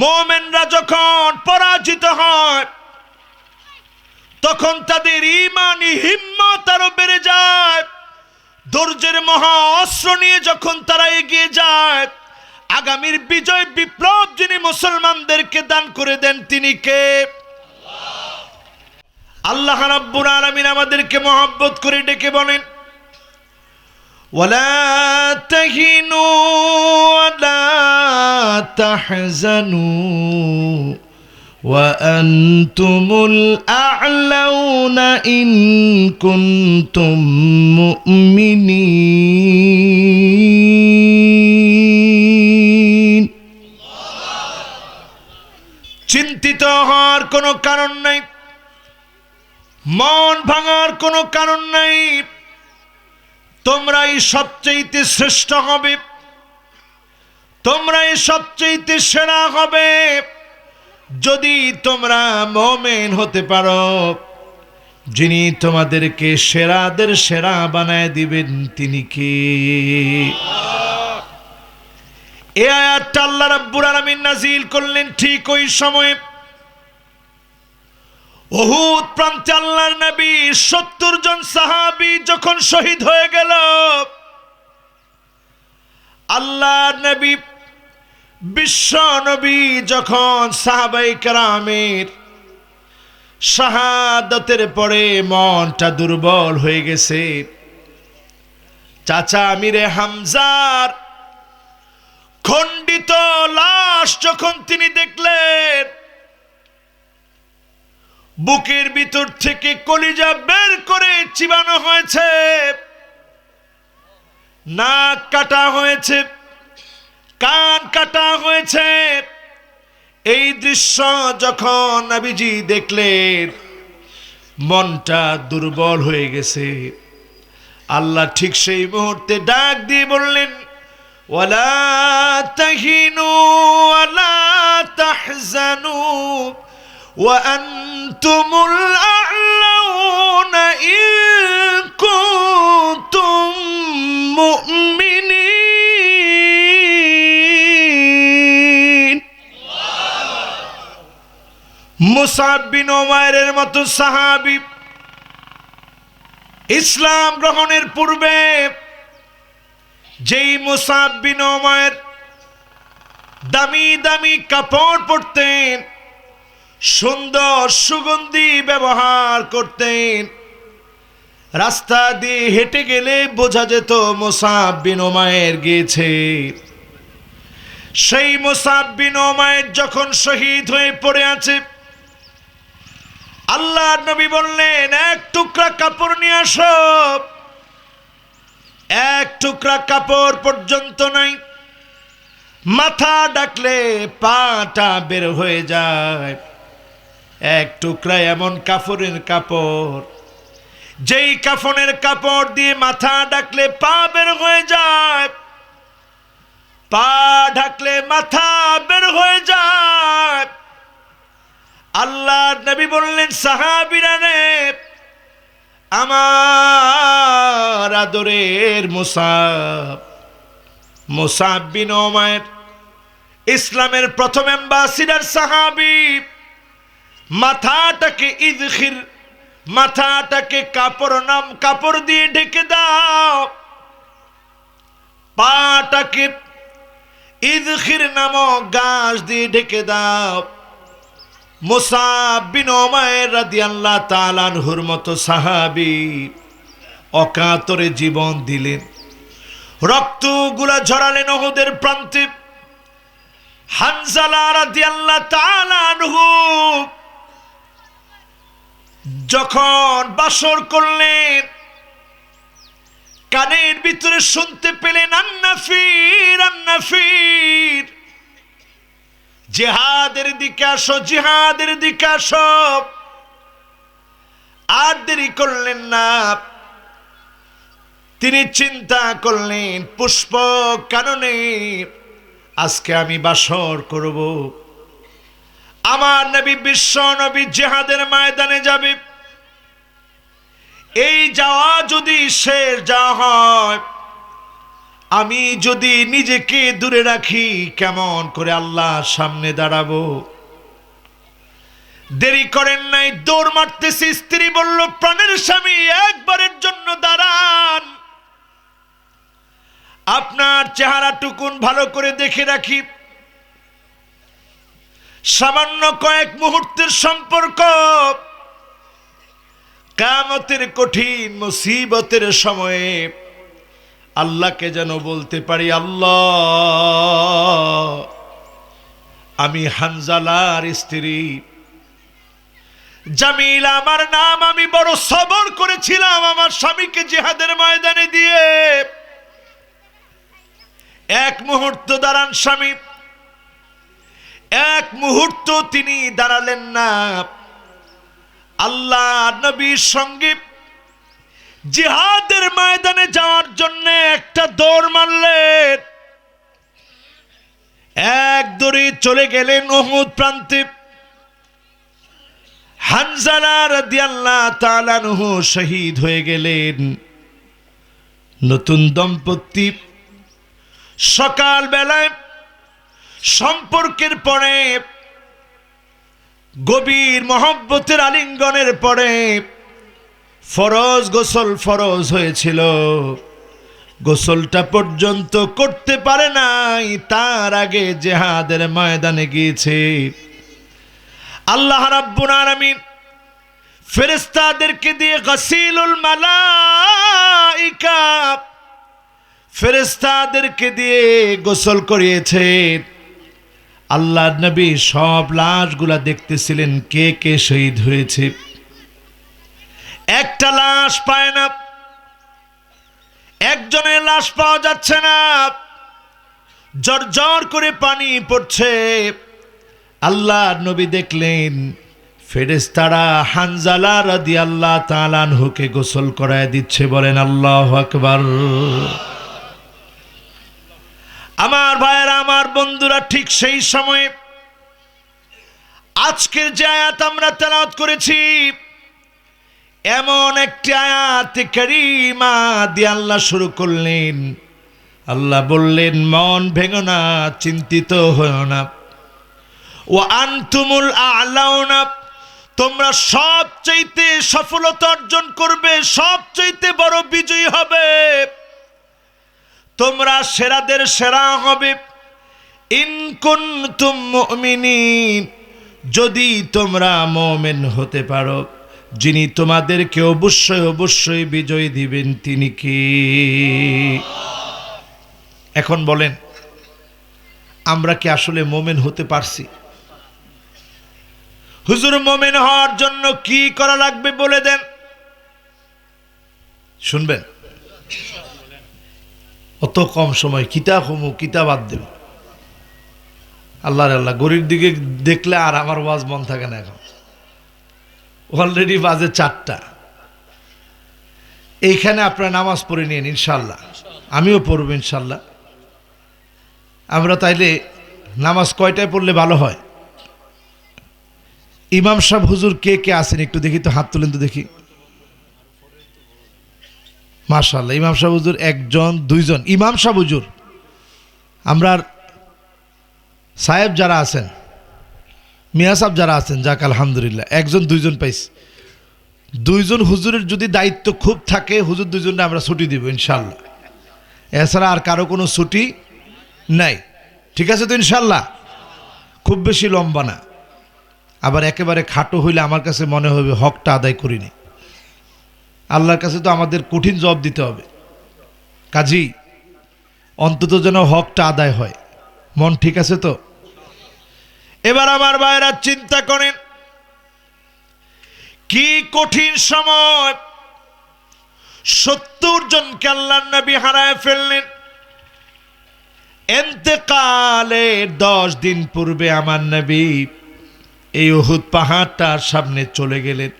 মোমেনরা যখন পরাজিত হয়, তখন তাদের ইমানি হিম্মত আরও বেড়ে যায়। ধৈর্যের মহা অস্ত্র নিয়ে যখন তারা এগিয়ে যায়, আগামীর বিজয় বিপ্লব যিনি মুসলমানদেরকে দান করে দেন, তিনি কে? আল্লাহ রাব্বুল আলামিন আমাদেরকে মহব্বত করে ডেকে বলেন ولا تهنوا ولا تحزنوا وأنتم الأعلون إن كنتم مؤمنين চিন্তিত হওয়ার কোনো কারণ নাই মন ভাঙার কোনো কারণ নাই তোমরাই সবচেয়েতে শ্রেষ্ঠ হবে। তোমরাই সবচেয়েতে সেরা হবে। যদি তোমরা মোমেন হতে পারো, যিনি তোমাদেরকে সেরাদের সেরা বানায় দিবেন, তিনি কে? এ আয়াতটা আল্লাহ রাব্বুল আলামিন নাজিল করলেন ঠিক ওই সময়ে। ওহুদ প্রান্তে আল্লাহর নবী সত্তর জন সাহাবি যখন শহীদ হয়ে গেল, আল্লাহর নবী, বিশ্ব নবী যখন সাহাবাই কারামের শাহাদতের পরে মনটা দুর্বল হয়ে গেছে। চাচা আমিরে হামজার খণ্ডিত লাশ যখন তিনি দেখলেন বুকের ভিতর থেকে কলিজা বের করে চিবানো হয়েছে। নাক কাটা হয়েছে, কান কাটা হয়েছে। এই দৃশ্য যখন নাবিজি দেখলেন, মনটা দুর্বল হয়ে গেছে। আল্লাহ ঠিক সেই মুহূর্তে ডাক দিয়ে বললেন, ওয়ালা তাহিনু, ওয়ালা তাহজানু। وأنتم الأعلون إن كنتم مؤمنين মুসাব বিন ওমায়ের মতো সাহাবি ইসলাম গ্রহণের পূর্বে যেই মুসাব বিন ওমায়ের দামি দামি কাপড় পরতেন সুন্দর সুগন্ধি ব্যবহার করতেন। রাস্তা দিয়ে হেঁটে গেলে বোঝা যেত মোসাব বিনোমায়ের গিয়েছে। সেই মোসাব বিনোমায়ের যখন শহীদ হয়ে পড়ে আছে আল্লাহ নবী বললেন, এক টুকরা কাপড় নিয়ে আসো। এক টুকরা কাপড় পর্যন্ত নাই। মাথা ডাকলে পাটা বের হয়ে যায়। এক টুকরা এমন কাপড়ের কাপড়, যেই কাফনের কাপড় দিয়ে মাথা ডাকলে পা বের হয়ে যায়, পা ঢাকলে মাথা বের হয়ে যায়। আল্লাহ নবী বললেন, সাহাবিরা রে আমার আদরের মুসাব মুসাব বিন ওমায়ের ইসলামের প্রথম অ্যাম্বাসিডার সাহাবি। মাথাটাকে ইদখির, মাথাটাকে কাপড় নাম, কাপড় দিয়ে ঢেকে দাও। পাটাকে ইদখির নামক গাছ দিয়ে ঢেকে দাও। মুসাব বিন ওমায়ের রাদিয়াল্লাহ তাআলার মতো সাহাবী অকাতরে জীবন দিলেন। রক্তগুলা ঝরালেন ওহুদের প্রান্তে। হানজালা রাদিয়াল্লাহ তাআলা আনহু যখন বাসর করলেন, কানের ভিতরে শুনতে পেলেন আন্নাফির আন্নাফির জেহাদের দিকে আসো, জেহাদের দিকে আসো। আর দেরি করলেন না। তিনি চিন্তা করলেন পুষ্প কারণে আজকে আমি বাসর করব। আমার নবী বিশ্ব নবী জেহাদের ময়দানে যাবে। এই যাওয়া যদি শেষ যাওয়া হয়, আমি যদি নিজেকে দূরে রাখি, কেমন করে আল্লাহ সামনে দাঁড়াবো? দেরি করেন নাই, দৌড় মারতেছি, স্ত্রী বলল, প্রাণের স্বামী একবারের জন্য দাঁড়ান। আপনার চেহারা টুকুন ভালো করে দেখে রাখি। সামান্য কয়েক মুহূর্তের সম্পর্ক। কামতের কঠিন মুসিবতের সময়ে আল্লাহকে যেন বলতে পারি, আল্লাহ, আমি হানজালার স্ত্রী। জামিল, আমার নাম আমি বড় সবর করেছিলাম আমার স্বামীকে জিহাদের ময়দানে দিয়ে। এক মুহূর্ত দাঁড়ান স্বামী। এক মুহূর্ত তিনি দাঁড়ালেন না। আল্লাহ নবীর সঙ্গে জিহাদের ময়দানে যাওয়ার জন্য একটা দৌড় মারলেন। এক দৌড়ে চলে গেলেন ওহুদ প্রান্তে। শহীদ হয়ে গেলেন। নতুন দম্পতি। সকাল বেলায় সম্পর্কের পরে, গভীর মহব্বতের আলিঙ্গনের পরে, ফরজ গোসল ফরজ হয়েছিল। গোসলটা পর্যন্ত করতে পারে নাই, তার আগে জেহাদের ময়দানে গিয়েছে। আল্লাহ রাব্বুল আলামিন ফেরেস্তাদেরকে দিয়ে গসিলুল মালাইকা ফেরেশতাদেরকে দিয়ে গোসল করিয়েছে আল্লাহ নবী সব লাশগুলা দেখতেছিলেন কে কে শহীদ হয়েছে। একটা লাশ পায় না। একজনের লাশ পাওয়া যাচ্ছে না। জর করে পানি পড়ছে। আল্লাহ নবী দেখলেন ফেরেস্তারা হানজালা রাদি আল্লাহ তালান তালানহুকে গোসল করায় দিচ্ছে, বলেন আল্লাহ আকবার। আমার ভাইয়েরা, আমার বন্ধুরা, ঠিক সেই সময়ে আজকের যে আয়াত আমরা তেলাওয়াত করেছি, এমন একটি আয়াত কারিমা দিয়ে আল্লাহ শুরু করলেন। আল্লাহ বললেন, মন ভেঙো না, চিন্তিত হও না। ও আনতুমুল আলাউনা, তোমরা সবচাইতে সফলতা অর্জন করবে, সবচাইতে বড় বিজয়ী হবে। তোমরা সেরাদের সেরা হবে। ইনকুন তুম যদি তোমরা মোমেন হতে পারো। যিনি তোমাদেরকে অবশ্যই অবশ্যই বিজয় দিবেন, তিনি কি? এখন বলেন, আমরা কি আসলে মোমেন হতে পারছি? হুজুর, মোমেন হওয়ার জন্য কি করা লাগবে বলে দেন। শুনবেন অত কম সময় কিতা হমু কিতা বাদ দেব। আল্লাহর আল্লাহ গরির দিকে দেখলে আর আমার ওয়াজ মন থাকে না এখন। অলরেডি বাজে চারটা। এইখানে আপনারা নামাজ পড়ে নিন ইনশাল্লাহ আমিও পড়ব ইনশাল্লাহ আমরা তাইলে নামাজ কয়টায় পড়লে ভালো হয়? ইমাম সাহেব, হুজুর কে কে আছেন একটু দেখি তো, হাত তুলেন তো দেখি। মার্শাল্লাহ ইমাম সাহেব হুজুর একজন, দুইজন, ইমাম সাহেব হুজুর। আমরা সাহেব যারা আছেন, মিয়া সাহেব যারা আছেন, যাক আলহামদুলিল্লাহ, একজন, দুইজন পাইছি। দুইজন হুজুরের যদি দায়িত্ব খুব থাকে, হুজুর দুইজনে আমরা ছুটি দিব ইনশাল্লাহ এছাড়া আর কারও কোনো ছুটি নাই। ঠিক আছে তো ইনশাল্লাহ খুব বেশি লম্বা না। আবার একেবারে খাটো হইলে আমার কাছে মনে হবে হকটা আদায় করিনি। আল্লাহর কাছে তো আমাদের কঠিন জবাব দিতে হবে। কাজী, অন্তত যেন হকটা আদায় হয়। মন ঠিক আছে তো? এবার আমার ভাইয়েরা চিন্তা করেন, কি কঠিন সময় সত্তর জনকে আল্লাহ নবী হারায় ফেললেন। এতেকালের দশ দিন পূর্বে আমার নবী এই ওহুদ পাহাড়টার সামনে চলে গেলেন।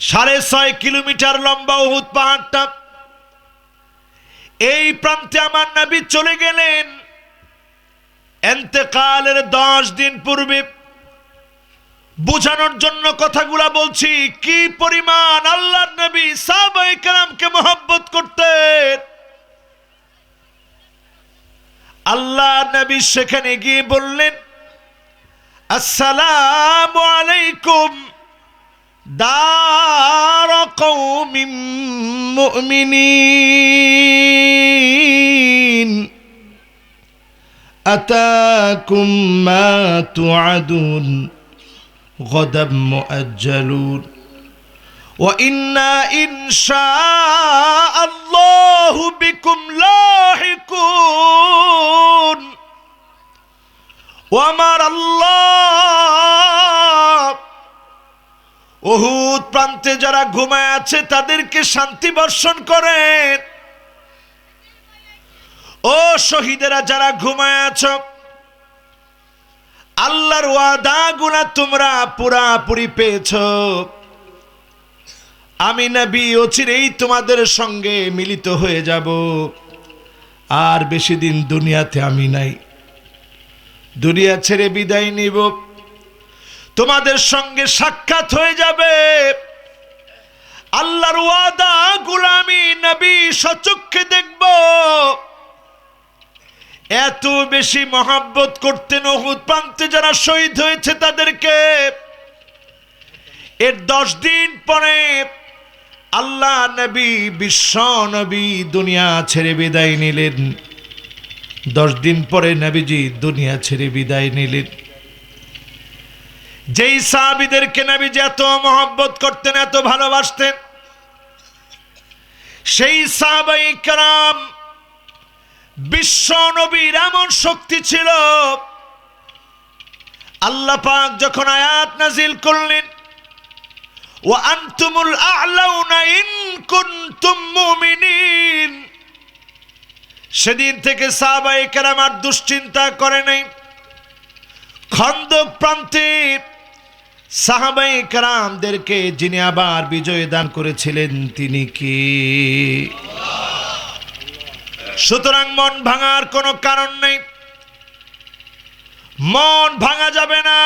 সাড়ে ছয় কিলোমিটার লম্বা ওহুদ পাহাড়টা। এই প্রান্তে আমার নবী চলে গেলেন। এতেকালের দশ দিন পূর্বে। বোঝানোর জন্য কথাগুলা বলছি, কি পরিমাণ আল্লাহর নবী সাহাবাই কালামকে মহব্বত করতেন। আল্লাহ নবী সেখানে গিয়ে বললেন, আসসালামু আলাইকুম। دار قوم مؤمنين. أتاكم ما توعدون غدا مؤجلون. وإنا إن شاء الله بكم لاحقون. ومر الله ওহুদ প্রান্তে যারা ঘুমায় আছে, তাদেরকে শান্তি বর্ষণ করেন। ও শহীদেরা যারা ঘুমায় আছো, আল্লাহর ওয়াদা গুলা তোমরা পুরাপুরি পেয়েছ। আমি নবী অচিরেই তোমাদের সঙ্গে মিলিত হয়ে যাব। আর বেশি দিন দুনিয়াতে আমি নাই। দুনিয়া ছেড়ে বিদায় নিব। তোমাদের সঙ্গে সাক্ষাৎ হয়ে যাবে। আল্লাহর ওয়াদা গুলামি নবী সচক্ষে দেখব। এত বেশি মহাব্বত করতেন ওহুদ প্রান্তে যারা শহীদ হয়েছে তাদেরকে। এর দশ দিন পরে আল্লাহ নবী, বিশ্ব নবী দুনিয়া ছেড়ে বিদায় নিলেন। দশ দিন পরে নবীজি দুনিয়া ছেড়ে বিদায় নিলেন। যেই সাহাবিদেরকে নাবি যে এত মহব্বত করতেন, এত ভালোবাসতেন, সেই সাহাবাই কারাম বিশ্ব নবীর এমন শক্তি ছিল। আল্লাহ পাক যখন আয়াত নাজিল করলেন ও আনতুমুল আ'লাউনা কুনতুম মুমিনিন সেদিন থেকে সাহাবায়ে কেরাম আর দুশ্চিন্তা করে নাই। খন্দক প্রান্তে সাহাবাই কারামদেরকে যিনি আবার বিজয় দান করেছিলেন তিনি কি সুতরাং মন ভাঙার কোনো কারণ নেই মন ভাঙা যাবে না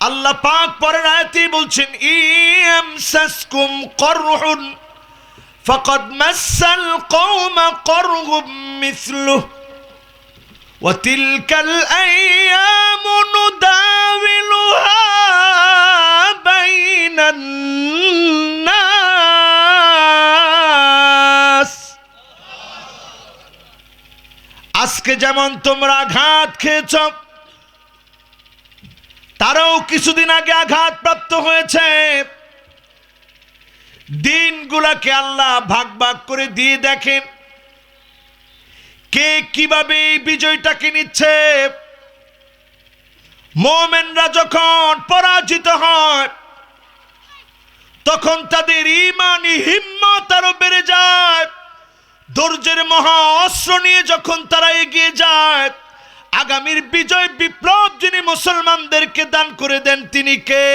আল্লাহ পাক পরের আয়াতে বলছেন ইম সাসকুম করহুন فقد مس القوم قرغ مثله وتلك الأيام نداولها بين الناس আজকে যেমন তোমরা আঘাত খেয়েছ তারাও কিছুদিন আগে আঘাত প্রাপ্ত হয়েছে দিনগুলাকে আল্লাহ ভাগ ভাগ করে দিয়ে দেখেন কে কিভাবে এই বিজয়টাকে নিচ্ছে মোমেনরা যখন পরাজিত হয় তখন তাদের ইমানি হিম্মত আরও বেড়ে যায়। ধৈর্যের মহা অস্ত্র নিয়ে যখন তারা এগিয়ে যায়, আগামীর বিজয় বিপ্লব যিনি মুসলমানদেরকে দান করে দেন, তিনি কে?